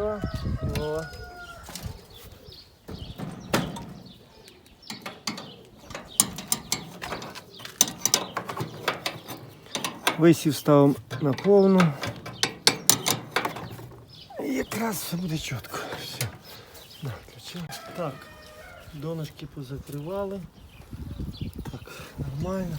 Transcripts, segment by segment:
Все. О. Висів ставимо на повну. І якраз все буде чітко. Все. Так, донышки позакривали. Так, нормально.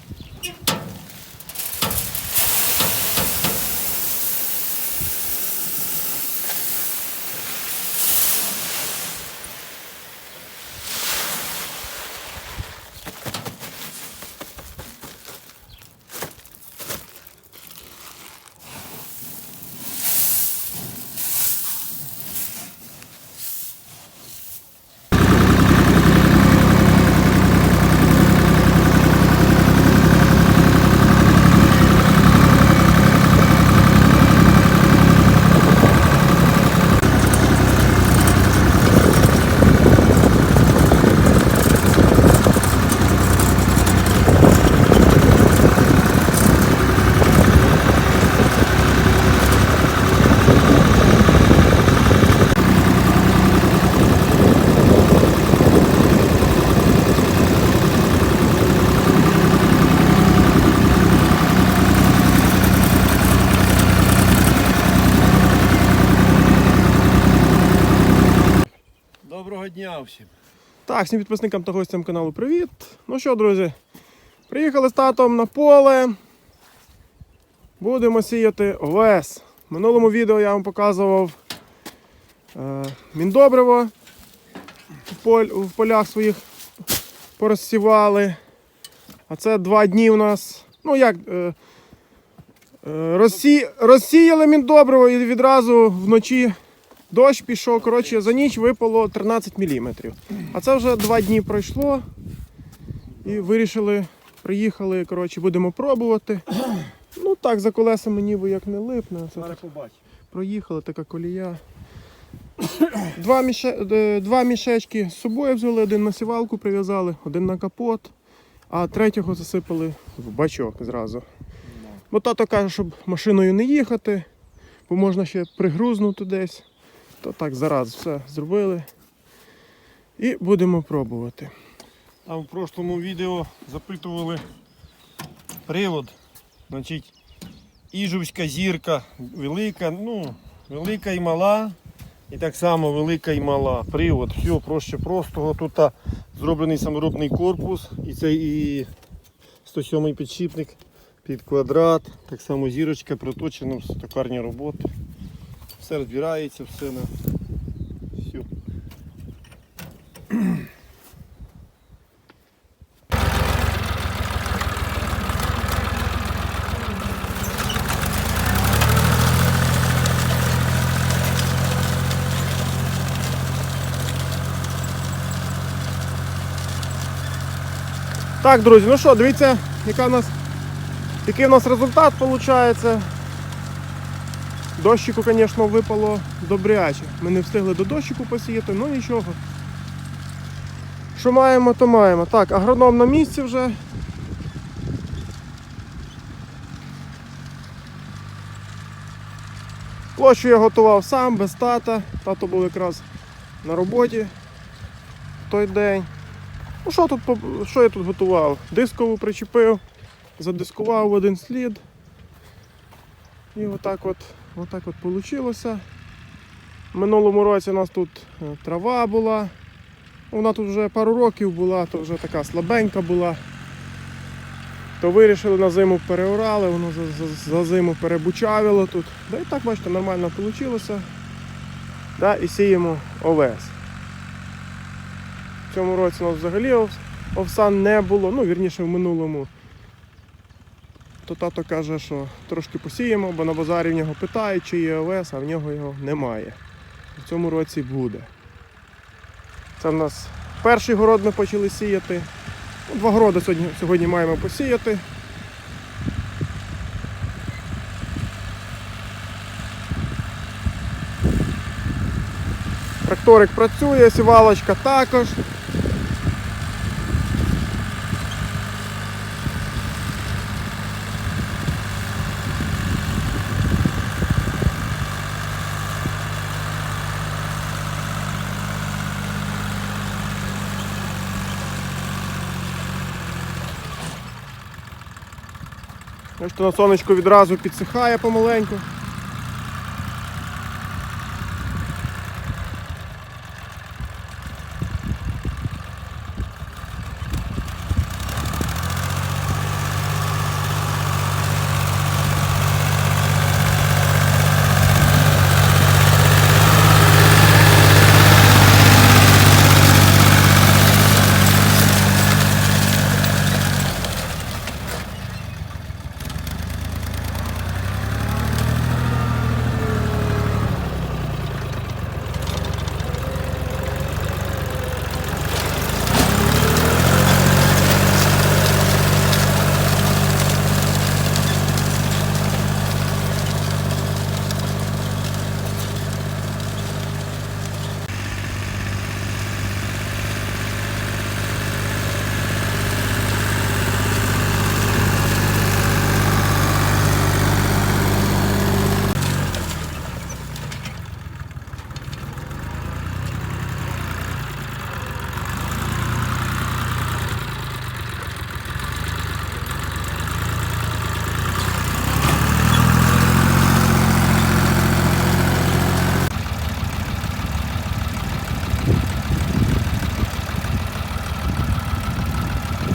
Всім. Так, всім підписникам та гостям каналу привіт. Ну що, друзі, приїхали з татом на поле. Будемо сіяти овес. В минулому відео я вам показував е, міндобриво в, полях своїх порозсівали. А це два дні у нас. Ну як, е, е, розсі, розсіяли міндобриво і відразу вночі дощ пішов. Коротше, за ніч випало 13 мм. А це вже два дні пройшло. І вирішили, приїхали, коротше, будемо пробувати. Ну так, за колесами ніби як не липне. Це проїхали, така колія. Два, міше... е, Два мішечки з собою взяли, один на сівалку прив'язали, один на капот, а третього засипали в бачок зразу. Бо тато каже, щоб машиною не їхати, бо можна ще пригрузнути десь. То так зараз все зробили. І будемо пробувати. Там в прошлому відео запитували привод. Значить, Іжовська зірка велика, ну, велика і мала. І так само велика і мала. Привод, все проще простого. Тут зроблений саморобний корпус і цей і 107 підшипник під квадрат. Так само зірочка проточена в токарні роботи. Все розбирається, все на все. Так, друзі, ну що, дивіться, яка у нас, який у нас результат виходить. Дощику, звісно, випало добряче. Ми не встигли до дощику посіяти, ну нічого. Що маємо, то маємо. Так, агроном на місці вже. Площу я готував сам, без тата. Тато був якраз на роботі в той день. Ну що тут що я тут готував? Дискову причепив, задискував в один слід. І отак от, отак от вийшло. Минулому році у нас тут е, трава була. Вона тут вже пару років була, то вже така слабенька була. То вирішили на зиму переорали, воно за, за, за зиму перебучавило тут. Да і так, бачите, нормально вийшло. Да, і сіємо овес. В цьому році у нас взагалі ов- овса не було, ну вірніше в минулому. То тато каже, що трошки посіємо, бо на базарі в нього питають, чи є овес, а в нього його немає. В цьому році буде. Це в нас перший город ми почали сіяти. Ну, Два городи сьогодні, сьогодні маємо посіяти. Тракторик працює, сівалочка також. Бачите, на сонечку відразу підсихає помаленьку.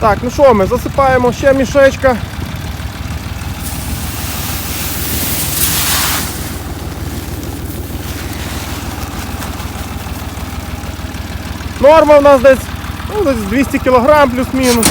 Так, ну що ми, засипаємо ще мішечка. Норма в нас десь, ну, десь 200 кг плюс-мінус.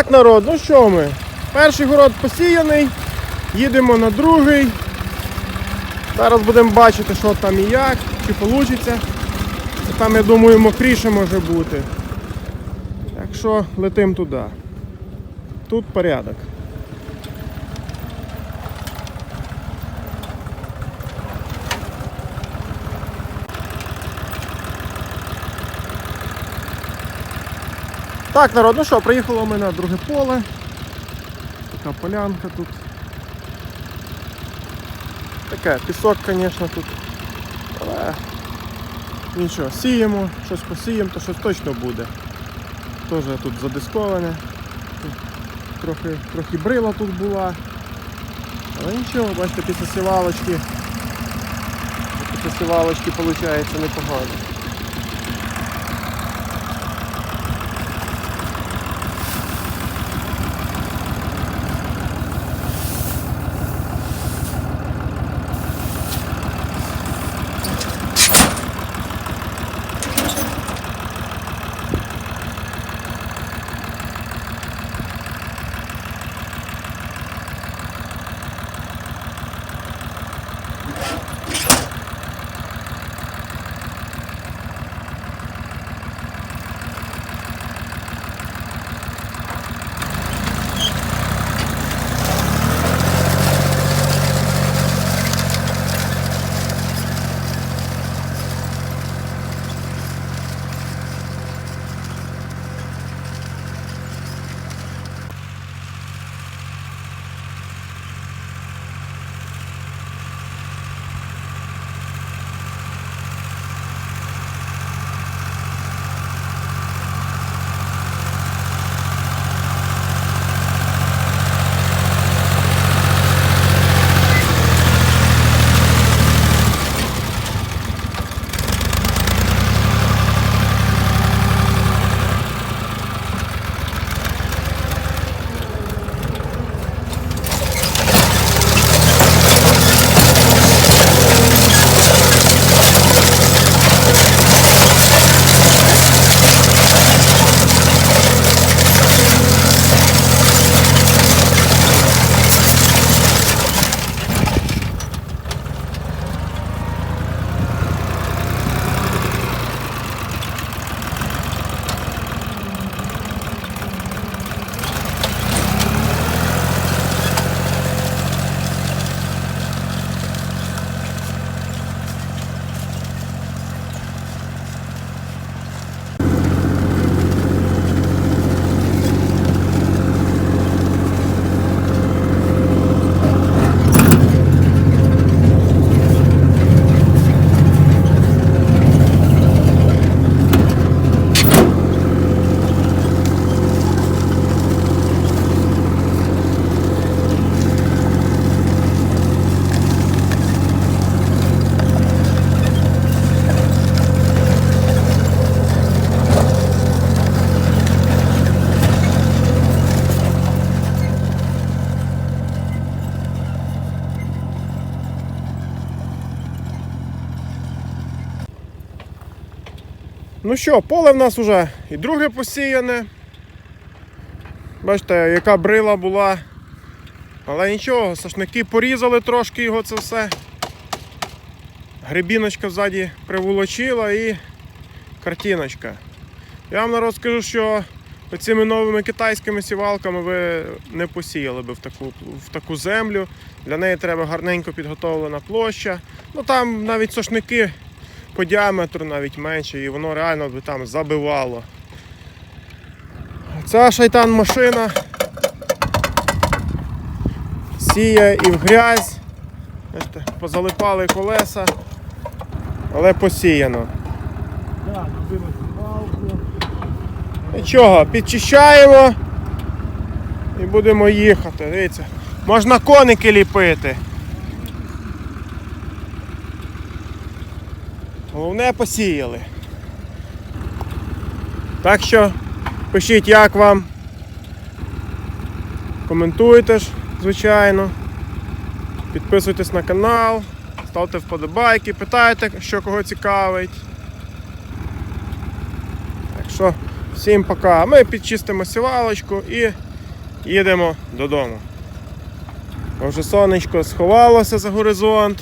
Так, народ, ну що ми? Перший город посіяний, їдемо на другий. Зараз будемо бачити, що там і як, чи вийде. Там, я думаю, мокріше може бути. Так що летимо туди. Тут порядок. Так, народ, ну що, приїхало ми на друге поле. Така полянка тут. Таке, пісок, звісно, тут. Але нічого, сіємо, щось посіємо, то щось точно буде. Теж тут задисковане. Трохи, трохи брила тут була. Але нічого, бачите, після сівалочки. Після сівалочки виходить непогано. Ну що, поле в нас вже і друге посіяне. Бачите, яка брила була. Але нічого, сашники порізали трошки його це все. Грибіночка ззаді приволочила і картиночка. Я вам народ скажу, що цими новими китайськими сівалками ви не посіяли би в таку, в таку землю. Для неї треба гарненько підготовлена площа. Ну там навіть сошники по діаметру навіть менше, і воно реально би там забивало. Ця шайтан машина сіє і в грязь. Позалипали колеса, але посіяно. Нічого, підчищаємо і будемо їхати. Дивіться, можна коники ліпити. Головне посіяли. Так що пишіть, як вам. Коментуйте ж, звичайно. Підписуйтесь на канал, ставте вподобайки, питайте, що кого цікавить. Так що, всім пока. Ми підчистимо сівалочку і їдемо додому. Бо Вже сонечко сховалося за горизонт.